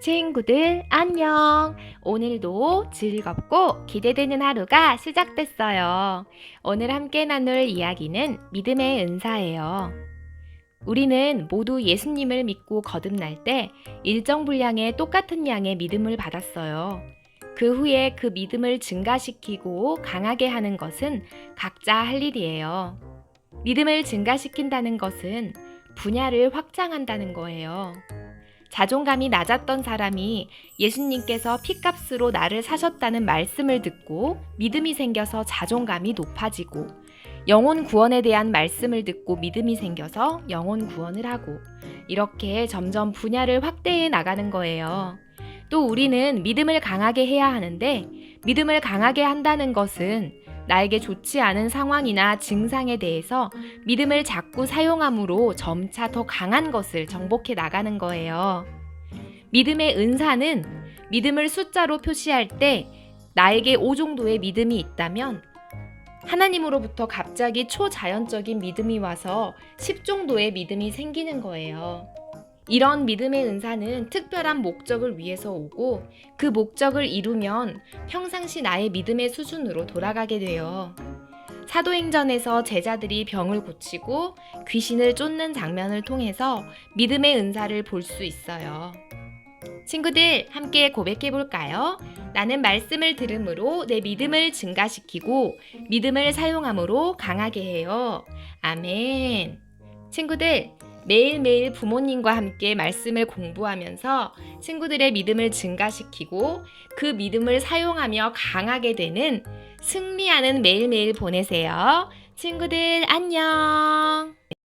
친구들 안녕. 오늘도 즐겁고 기대되는 하루가 시작됐어요. 오늘 함께 나눌 이야기는 믿음의 은사예요. 우리는 모두 예수님을 믿고 거듭날 때 일정 분량의 똑같은 양의 믿음을 받았어요. 그 후에 그 믿음을 증가시키고 강하게 하는 것은 각자 할 일이에요. 믿음을 증가시킨다는 것은 분야를 확장한다는 거예요. 자존감이 낮았던 사람이 예수님께서 피값으로 나를 사셨다는 말씀을 듣고 믿음이 생겨서 자존감이 높아지고 영혼 구원에 대한 말씀을 듣고 믿음이 생겨서 영혼 구원을 하고 이렇게 점점 분야를 확대해 나가는 거예요. 또 우리는 믿음을 강하게 해야 하는데 믿음을 강하게 한다는 것은 나에게 좋지 않은 상황이나 증상에 대해서 믿음을 자꾸 사용함으로 점차 더 강한 것을 정복해 나가는 거예요. 믿음의 은사는 믿음을 숫자로 표시할 때 나에게 5 정도의 믿음이 있다면 하나님으로부터 갑자기 초자연적인 믿음이 와서 10 정도의 믿음이 생기는 거예요. 이런 믿음의 은사는 특별한 목적을 위해서 오고 그 목적을 이루면 평상시 나의 믿음의 수준으로 돌아가게 돼요. 사도행전에서 제자들이 병을 고치고 귀신을 쫓는 장면을 통해서 믿음의 은사를 볼 수 있어요. 친구들, 함께 고백해 볼까요? 나는 말씀을 들음으로 내 믿음을 증가시키고 믿음을 사용함으로 강하게 해요. 아멘. 친구들, 매일매일 부모님과 함께 말씀을 공부하면서 친구들의 믿음을 증가시키고 그 믿음을 사용하며 강하게 되는 승리하는 매일매일 보내세요. 친구들, 안녕!